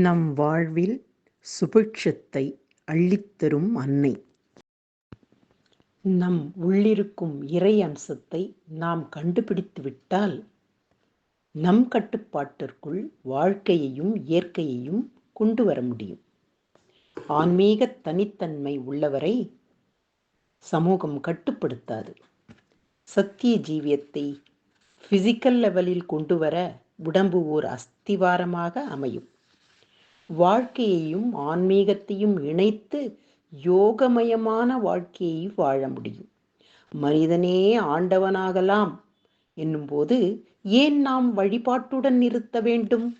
நம் வாழ்வில் சுபிக்ஷத்தை அள்ளித்தரும் அன்னை. நம் உள்ளிருக்கும் இறை அம்சத்தை நாம் கண்டுபிடித்துவிட்டால் நம் கட்டுப்பாட்டிற்குள் வாழ்க்கையையும் இயற்கையையும் கொண்டு வர முடியும். ஆன்மீக தனித்தன்மை உள்ளவரை சமூகம் கட்டுப்படுத்தாது. சத்திய ஜீவியத்தை ஃபிசிக்கல் லெவலில் கொண்டு வர உடம்பு ஓர் அஸ்திவாரமாக அமையும். வாழ்க்கையையும் ஆன்மீகத்தையும் இணைத்து யோகமயமான வாழ்க்கையை வாழ முடியும். மனிதனே ஆண்டவனாகலாம் என்னும்போது ஏன் நாம் வழிபாட்டுடன் நிறுத்த வேண்டும்?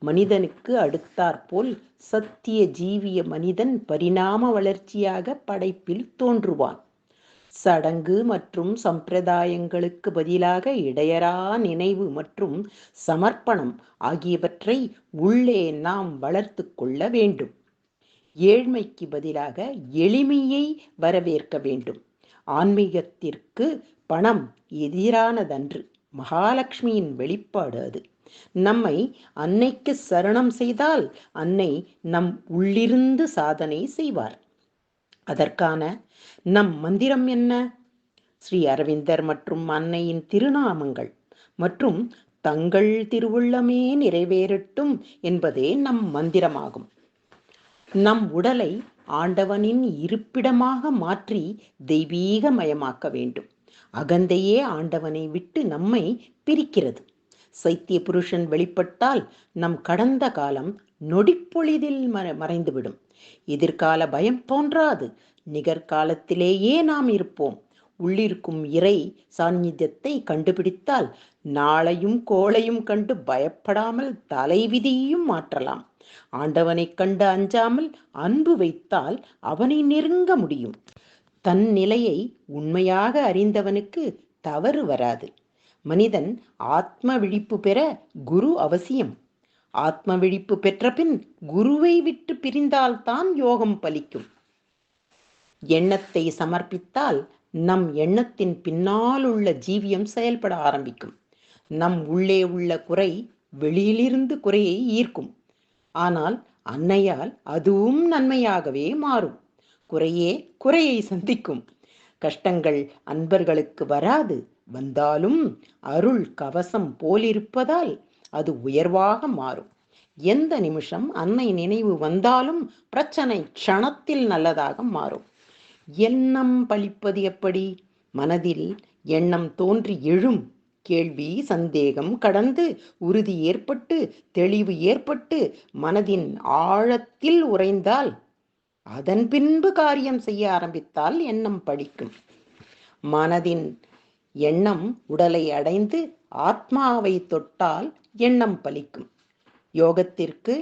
மனிதனுக்கு அடுத்தாற்போல் சத்திய ஜீவிய மனிதன் பரிணாம வளர்ச்சியாக படைப்பில் தோன்றுவான். சடங்கு மற்றும் சம்பிரதாயங்களுக்கு பதிலாக இடையரா நினைவு மற்றும் சமர்ப்பணம் ஆகியவற்றை உள்ளே நாம் வளர்த்து கொள்ள வேண்டும். ஏழ்மைக்கு பதிலாக எளிமையை வரவேற்க வேண்டும். ஆன்மீகத்திற்கு பணம் எதிரானதன்று. மகாலட்சுமியின் வெளிப்பாடு அது. நம்மை அன்னைக்கு சரணம் செய்தால் அன்னை நம் உள்ளிருந்து சாதனை செய்வார். அதற்கான நம் மந்திரம் என்ன? ஸ்ரீ அரவிந்தர் மற்றும் அன்னையின் திருநாமங்கள் மற்றும் தங்கள் திருவுள்ளமே நிறைவேறட்டும் என்பதே நம் மந்திரமாகும். நம் உடலை ஆண்டவனின் இருப்பிடமாக மாற்றி தெய்வீகமயமாக்க வேண்டும். அகந்தையே ஆண்டவனை விட்டு நம்மை பிரிக்கிறது. சைத்திய புருஷன் வெளிப்பட்டால் நம் கடந்த காலம் நொடிப்பொழிதில் மற மறைந்துவிடும். எதிர்கால பயம் தோன்றாது. நிகர்காலத்திலேயே நாம் இருப்போம். உள்ளிருக்கும் இறை சாநித்தியத்தை கண்டுபிடித்தால் நாளையும் கோளையும் கண்டு பயப்படாமல் தலைவிதியையும் மாற்றலாம். ஆண்டவனைக் கண்டு அஞ்சாமல் அன்பு வைத்தால் அவனை நெருங்க முடியும். தன் நிலையை உண்மையாக அறிந்தவனுக்கு தவறு வராது. மனிதன் ஆத்ம விழிப்பு பெற குரு அவசியம். ஆத்ம விழிப்பு பெற்ற பின் குருவை விட்டு பிரிந்தால்தான் யோகம் பலிக்கும். எண்ணத்தை சமர்ப்பித்தால் நம் எண்ணத்தின் பின்னால் உள்ள ஜீவியம் செயல்பட ஆரம்பிக்கும். நம் உள்ளே உள்ள குறை வெளியிலிருந்து குறையை ஈர்க்கும். ஆனால் அன்னையால் அதுவும் நன்மையாகவே மாறும். குறையே குறையை சந்திக்கும். கஷ்டங்கள் அன்பர்களுக்கு வராது. வந்தாலும் அருள் கவசம் போலிருப்பதால் அது உயர்வாக மாறும். எந்த நிமிஷம் அன்னை நினைவு வந்தாலும் பிரச்சனை க்ஷணத்தில் நல்லதாக மாறும். எண்ணம் பழிப்பது எப்படி? மனதில் எண்ணம் தோன்றி எழும். கேள்வி சந்தேகம் கடந்து உறுதி ஏற்பட்டு தெளிவு ஏற்பட்டு மனதின் ஆழத்தில் உறைந்தால் அதன் பின்பு காரியம் செய்ய ஆரம்பித்தால் எண்ணம் படிக்கும் மனதின் எண்ணம் உடலை அடைந்து ஆத்மாவை தொட்டால் எண்ணம் பலிக்கும். யோகத்திற்கு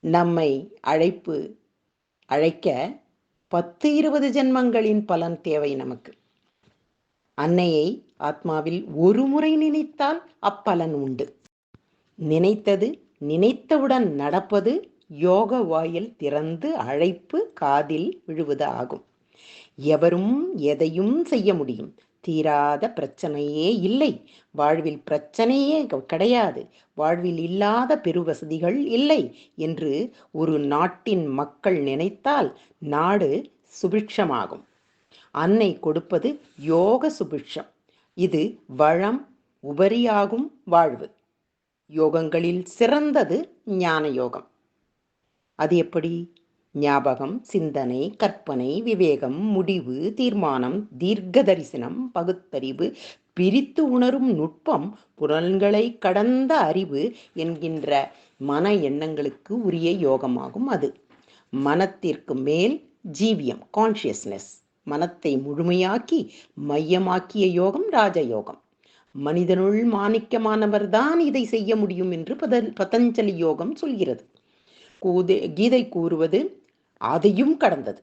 நம்மை அழைப்பு அழைக்க பத்து இருபது ஜென்மங்களின் பலன் தேவை நமக்கு. அன்னையை ஆத்மாவில் ஒரு முறை நினைத்தால் அப்பலன் உண்டு. நினைத்தது நினைத்தவுடன் நடப்பது யோக வாயில் திறந்து அழைப்பு காதில் விழுவது ஆகும். எவரும் எதையும் செய்ய முடியும். தீராத பிரச்சனையே இல்லை. வாழ்வில் பிரச்சனையே கிடையாது. வாழ்வில் இல்லாத பெருவசதிகள் இல்லை என்று ஒரு நாட்டின் மக்கள் நினைத்தால் நாடு சுபிக்ஷமாகும். அன்னை கொடுப்பது யோக சுபிக்ஷம். இது வளம் உபரியாகும் வாழ்வு. யோகங்களில் சிறந்தது ஞான யோகம் அது எப்படி? ஞாபகம் சிந்தனை கற்பனை விவேகம் முடிவு தீர்மானம் தீர்க்க தரிசனம் பகுத்தறிவு பிரித்து உணரும் நுட்பம் புலன்களை கடந்த அறிவு என்கின்ற மன எண்ணங்களுக்கு உரிய யோகமாகும் அது. மனத்திற்கு மேல் ஜீவியம் கான்சியஸ்னஸ் மனத்தை முழுமையாக்கி மையமாக்கிய யோகம் ராஜயோகம். மனிதனுள் மாணிக்கமானவர் தான் இதை செய்ய முடியும் என்று பதஞ்சலி யோகம் சொல்கிறது. கூதே கீதை கூறுவது அதையும் கடந்தது.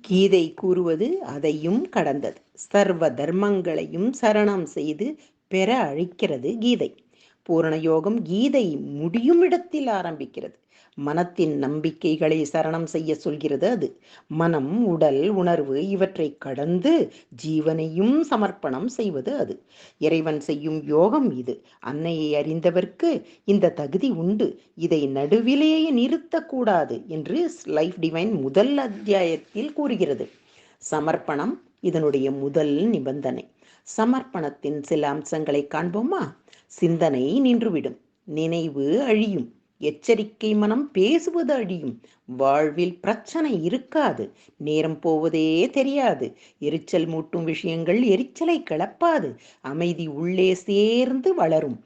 கீதை கூறுவது அதையும் கடந்தது. சர்வ தர்மங்களையும் சரணம் செய்து பெற அழிக்கிறது கீதை. பூரண யோகம் கீதை முடியும் இடத்தில் ஆரம்பிக்கிறது. மனத்தின் நம்பிக்கைகளை சரணம் செய்ய சொல்கிறது அது. மனம் உடல் உணர்வு இவற்றை கடந்து ஜீவனையும் சமர்ப்பணம் செய்வது அது. இறைவன் செய்யும் யோகம் இது. அன்னையை அறிந்தவர்க்கு இந்த தகுதி உண்டு. இதை நடுவிலேயே நிறுத்தக்கூடாது என்று லைஃப் டிவைன் முதல் அத்தியாயத்தில் கூறுகிறது. சமர்ப்பணம் இதனுடைய முதல் நிபந்தனை. சமர்ப்பணத்தின் சில அம்சங்களை காண்போமா? சிந்தனை நின்றுவிடும். நினைவு அழியும். எச்சரிக்கை மனம் பேசுவது அழியும். வாழ்வில் பிரச்சனை இருக்காது. நேரம் போவதே தெரியாது. எரிச்சல் மூட்டும் விஷயங்கள் எரிச்சலை கிளப்பாது. அமைதி உள்ளே சேர்ந்து வளரும்.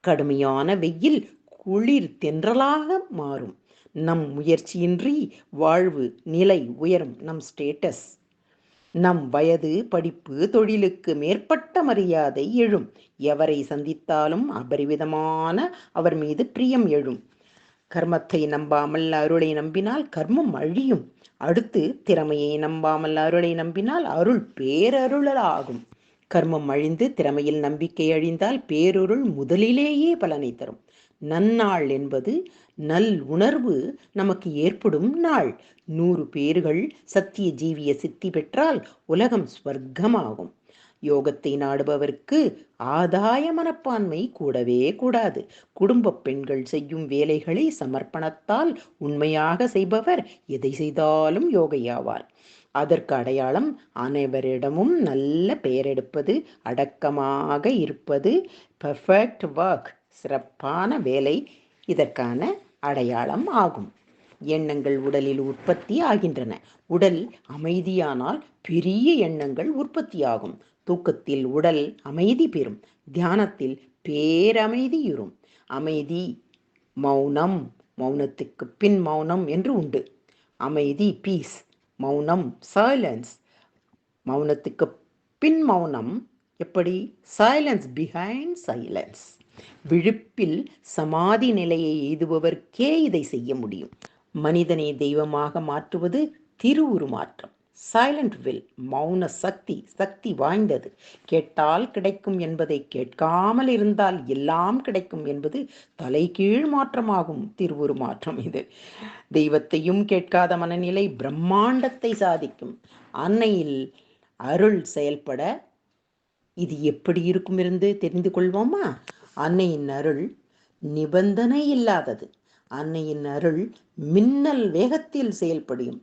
கடுமையான வெயில் குளிர் தென்றலாக மாறும். நம் முயற்சியின்றி வாழ்வு நிலை உயரும். நம் ஸ்டேட்டஸ். நம் வயது படிப்பு தொழிலுக்கு மேற்பட்ட மரியாதை எழும். எவரை சந்தித்தாலும் அபரிவிதமான அவர் மீது பிரியம் எழும். கர்மத்தை நம்பாமல் அருளை நம்பினால் கர்மம் அழியும். அடுத்து திறமையை நம்பாமல் அருளை நம்பினால் அருள் பேரருளாகும். கர்மம் அழிந்து திறமையில் நம்பிக்கை அழிந்தால் பேரொருள் முதலிலேயே பலனை தரும். நன்னாள் என்பது நல் உணர்வு நமக்கு ஏற்படும் நாள். நூறு பேர்கள் சத்திய ஜீவிய சித்தி பெற்றால் உலகம் ஸ்வர்க்கமாகும். யோகத்தை நாடுபவருக்கு ஆதாய மனப்பான்மை கூடவே கூடாது. குடும்ப பெண்கள் செய்யும் வேலைகளை சமர்ப்பணத்தால் உண்மையாக செய்பவர் எதை செய்தாலும் யோகையாவார். அதற்கு அடையாளம் அனைவரிடமும் நல்ல பெயரெடுப்பது அடக்கமாக இருப்பது பெர்ஃபெக்ட் ஒர்க் சிறப்பான வேலை இதற்கான அடையாளம் ஆகும். எண்ணங்கள் உடலில் உற்பத்தி ஆகின்றன. உடல் அமைதியானால் பெரிய எண்ணங்கள் உற்பத்தியாகும். தூக்கத்தில் உடல் அமைதி பெறும். தியானத்தில் பேரமைதியுறும் அமைதி மௌனம் மௌனத்துக்கு பின் மௌனம் என்று உண்டு. அமைதி பீஸ் மௌனம் சைலன்ஸ் மௌனத்துக்கு பின் மௌனம் எப்படி? சைலன்ஸ் பிஹைண்ட் சைலன்ஸ் விழுப்பில் சமாதி நிலையை எய்துபவர்க்கே இதை செய்ய முடியும். மனிதனை தெய்வமாக மாற்றுவது திருவுருமாற்றம் சைலண்ட் வில் மௌன சக்தி சக்தி வாய்ந்தது. கேட்டால் கிடைக்கும் என்பதை கேட்காமல் இருந்தால் எல்லாம் கிடைக்கும் என்பது தலைகீழ் மாற்றமாகும். திருவுரு மாற்றம் இது. தெய்வத்தையும் கேட்காத மனநிலை பிரம்மாண்டத்தை சாதிக்கும். அன்னையில் அருள் செயல்பட இது எப்படி இருக்கும் இருந்து தெரிந்து கொள்வோமா? அன்னையின் அருள் நிபந்தனை இல்லாதது. அன்னையின் அருள் மின்னல் வேகத்தில் செயல்படும்.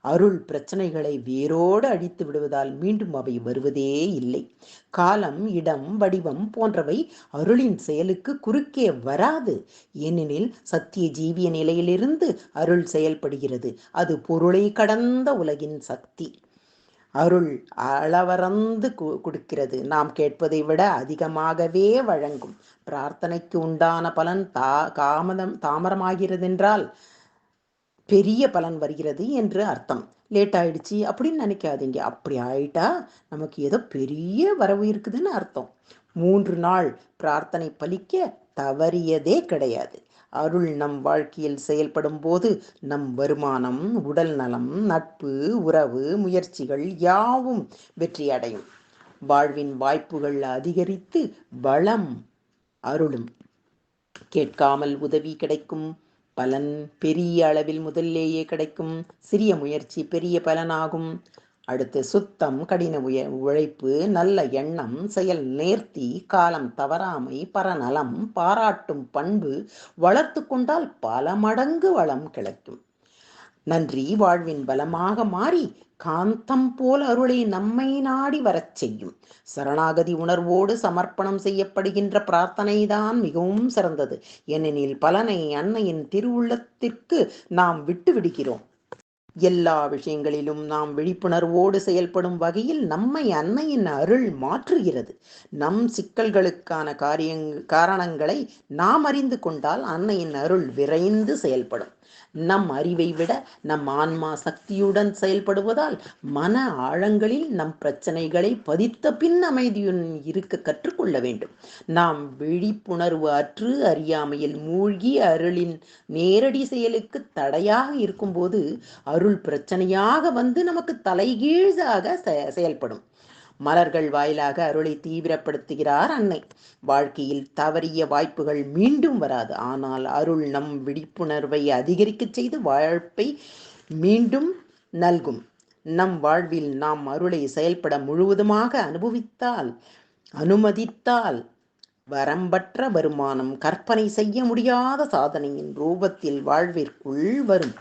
அருள் பிரச்சனைகளை வேரோடு அழித்து விடுவதால் மீண்டும் அவை வருவதே இல்லை. காலம் இடம் வடிவம் போன்றவை அருளின் செயலுக்கு குறுக்கே வராது. ஏனெனில் சத்திய ஜீவிய நிலையிலிருந்து அருள் செயல்படுகிறது. அது பொருளை கடந்த உலகின் சக்தி. அருள் அளவறந்து கொடுக்கிறது. நாம் கேட்பதை விட அதிகமாகவே வழங்கும். பிரார்த்தனைக்கு உண்டான பலன் தா காமதம் தாமரமாகிறதென்றால் பெரிய பலன் வருகிறது என்று அர்த்தம். லேட் ஆயிடுச்சு அப்படின்னு நினைக்காதீங்க. அப்படி ஆயிட்டா நமக்கு ஏதோ பெரிய வரவு இருக்குதுன்னு அர்த்தம். மூன்று நாள் பிரார்த்தனை பலிக்க தவறியதே கிடையாது. அருள் நம் வாழ்க்கையில் செயல்படும் போது நம் வருமானம் உடல் நலம் நட்பு உறவு முயற்சிகள் யாவும் வெற்றி அடையும் வாழ்வின் வாய்ப்புகள் அதிகரித்து வளம் அருளும். கேட்காமல் உதவி கிடைக்கும். பலன் பெரிய அளவில் முதல்லேயே கிடைக்கும். சிறிய முயற்சி பெரிய பலனாகும். அடுத்து சுத்தம் கடின உய உழைப்பு நல்ல எண்ணம் செயல் நேர்த்தி காலம் தவறாமை பரநலம் பாராட்டும் பண்பு வளர்த்து கொண்டால் பல மடங்கு வளம் கிடைக்கும். நன்றி வாழ்வின் பலமாக மாறி காந்தம் போல் அருளை நம்மை நாடி வரச் செய்யும். சரணாகதி உணர்வோடு சமர்ப்பணம் செய்யப்படுகின்ற பிரார்த்தனைதான் மிகவும் சிறந்தது. ஏனெனில் பலனை அன்னையின் திருவுள்ளத்திற்கு நாம் விட்டு விடுகிறோம் எல்லா விஷயங்களிலும் நாம் விழிப்புணர்வோடு செயல்படும் வகையில் நம்மை அன்னையின் அருள் மாற்றுகிறது. நம் சிக்கல்களுக்கான காரியங் காரணங்களை நாம் அறிந்து கொண்டால் அன்னையின் அருள் விரைந்து செயல்படும். நம் அறிவை விட நம் ஆன்மா சக்தியுடன் செயல்படுவதால் மன ஆழங்களில் நம் பிரச்சனைகளை பதித்த பின் அமைதியுடன் இருக்க கற்றுக்கொள்ள வேண்டும். நாம் விழிப்புணர்வு அற்று அறியாமையில் மூழ்கி அருளின் நேரடி செயலுக்கு தடையாக இருக்கும்போது அருள் பிரச்சனையாக வந்து நமக்கு தலைகீழாக செயல்படும். மலர்கள் வாயிலாக அருளை தீவிரப்படுத்துகிறார் அன்னை. வாழ்க்கையில் தவறிய வாய்ப்புகள் மீண்டும் வராது. ஆனால் அருள் நம் விழிப்புணர்வை அதிகரிக்க செய்து வாழ்ப்பை மீண்டும் நல்கும். நம் வாழ்வில் நாம் அருளை செயல்பட முழுவதுமாக அனுபவித்தால் அனுமதித்தால் வரம்பற்ற வருமானம் கற்பனை செய்ய முடியாத சாதனையின் ரூபத்தில் வாழ்விற்குள் வரும்.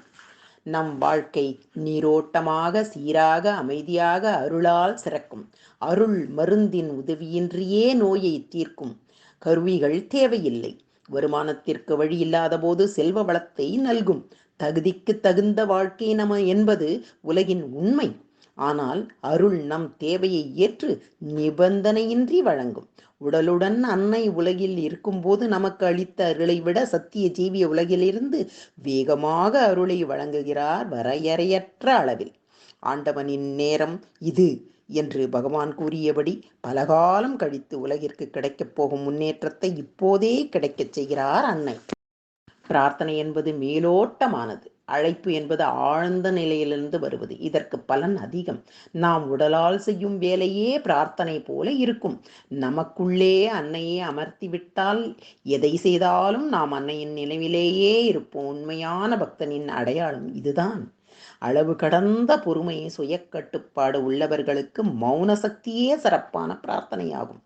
நம் வாழ்க்கை நீரோட்டமாக சீராக அமைதியாக அருளால் சிறக்கும். அருள் மருந்தின் உதவியின்றியே நோயை தீர்க்கும். கருவிகள் தேவையில்லை. வருமானத்திற்கு வழி இல்லாத போது செல்வ வளத்தை நல்கும். தகுதிக்கு தகுந்த வாழ்க்கை நம என்பது உலகின் உண்மை. ஆனால் அருள் நம் தேவையை ஏற்று நிபந்தனையின்றி வழங்கும். உடலுடன் அன்னை உலகில் இருக்கும்போது நமக்கு அளித்த அருளை விட சத்திய ஜீவிய உலகிலிருந்து வேகமாக அருளை வழங்குகிறார் வரையறையற்ற அளவில். ஆண்டவனின் நேரம் இது என்று பகவான் கூறியபடி பலகாலம் கழித்து உலகிற்கு கிடைக்கப் போகும் முன்னேற்றத்தை இப்போதே கிடைக்கச் செய்கிறார் அன்னை. பிரார்த்தனை என்பது மேலோட்டமானது. அழைப்பு என்பது ஆழ்ந்த நிலையிலிருந்து வருவது. இதற்கு பலன் அதிகம். நாம் உடலால் செய்யும் வேலையே பிரார்த்தனை போல இருக்கும். நமக்குள்ளே அன்னையே அமர்த்திவிட்டால் எதை செய்தாலும் நாம் அன்னையின் நினைவிலேயே இருப்போம். உண்மையான பக்தனின் அடையாளம் இதுதான். அளவு கடந்த பொறுமை சுயக்கட்டுப்பாடு உள்ளவர்களுக்கு மௌன சக்தியே சிறப்பான பிரார்த்தனையாகும்.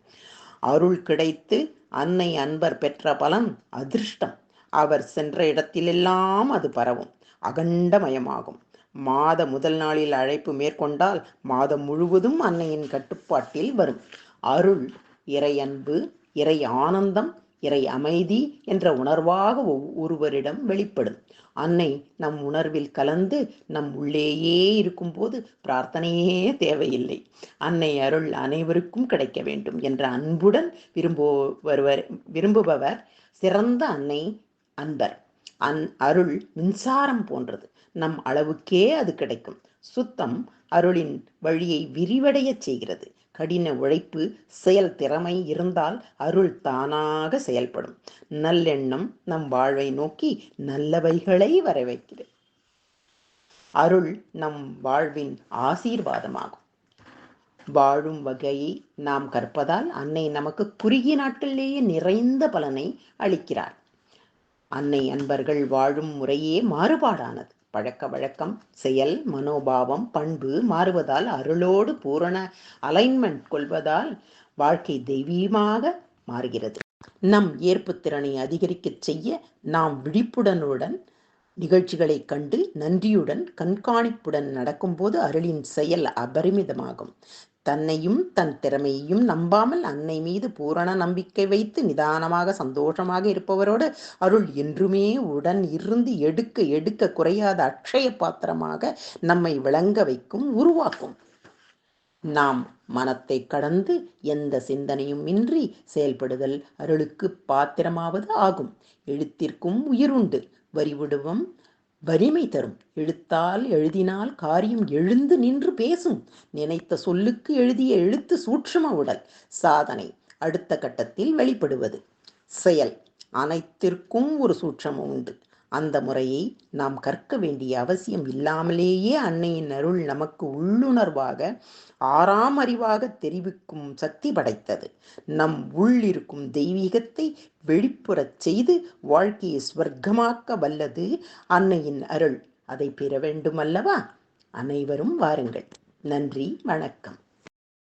அருள் கிடைத்து அன்னை அன்பர் பெற்ற பலன் அதிர்ஷ்டம். அவர் சென்ற இடத்திலெல்லாம் அது பரவும். அகண்டமயமாகும். மாத முதல் நாளில் அழைப்பு மேற்கொண்டால் மாதம் முழுவதும் அன்னையின் கட்டுப்பாட்டில் வரும். அருள் இறை அன்பு இறை ஆனந்தம் இறை அமைதி என்ற உணர்வாக ஒருவரிடம் வெளிப்படும். அன்னை நம் உணர்வில் கலந்து நம் உள்ளேயே இருக்கும்போது பிரார்த்தனையே தேவையில்லை. அன்னை அருள் அனைவருக்கும் கிடைக்க வேண்டும் என்ற அன்புடன் விரும்புவர் விரும்புபவர் சிறந்த அன்னை அன்பர். அந் அருள் மின்சாரம் போன்றது. நம் அளவுக்கே அது கிடைக்கும். சுத்தம் அருளின் வழியை விரிவடையச் செய்கிறது. கடின உழைப்பு செயல் திறமை இருந்தால் அருள் தானாக செயல்படும். நல்லெண்ணம் நம் வாழ்வை நோக்கி நல்லவைகளை வரவைக்கிறது அருள் நம் வாழ்வின் ஆசீர்வாதமாகும். வாழும் வகையை நாம் கற்பதால் அன்னை நமக்கு குறுகிய நாட்களிலேயே நிறைந்த பலனை அளிக்கிறார். அன்னை அன்பர்கள் வாழும் முறையே மாறுபாடானது. பழக்க வழக்கம் செயல் மனோபாவம் பண்பு மாறுவதால் அருளோடு பூரண அலைன்மெண்ட் கொள்வதால் வாழ்க்கை தெய்வீகமாக மாறுகிறது. நம் ஏற்பு திறனை அதிகரிக்கச் செய்ய நாம் விழிப்புடனுடன் நிகழ்ச்சிகளை கண்டு நன்றியுடன் கண்காணிப்புடன் நடக்கும்போது அருளின் செயல் அபரிமிதமாகும். தன்னையும் தன் திறமையையும் நம்பாமல் அன்னை மீது பூரண நம்பிக்கை வைத்து நிதானமாக சந்தோஷமாக இருப்பவரோடு அருள் என்றுமே உடன் இருந்து எடுக்க எடுக்க குறையாத அக்ஷய பாத்திரமாக நம்மை விளங்க வைக்கும் உருவாக்கும். நாம் மனத்தை கடந்து எந்த சிந்தனையும் இன்றி செயல்படுதல் அருளுக்கு பாத்திரமாவது ஆகும். எழுத்திற்கும் உயிருண்டு. வரிவிடுவம் வலிமை தரும். எழுத்தால் எழுதினால் காரியம் எழுந்து நின்று பேசும். நினைத்த சொல்லுக்கு எழுதிய எழுத்து சூட்சும உடல். சாதனை அடுத்த கட்டத்தில் வெளிப்படுவது. செயல். அனைத்திற்கும் ஒரு சூட்சமம் உண்டு. அந்த முறையை நாம் கற்க வேண்டிய அவசியம் இல்லாமலேயே அன்னையின் அருள் நமக்கு உள்ளுணர்வாக ஆறாம் அறிவாக தெரிவிக்கும் சக்தி படைத்தது. நம் உள்ளிருக்கும் தெய்வீகத்தை வெளிப்புறச் செய்து வாழ்க்கையை ஸ்வர்க்கமாக்க வல்லது அன்னையின் அருள். அதை பெற வேண்டுமல்லவா? அனைவரும் வாருங்கள். நன்றி வணக்கம்.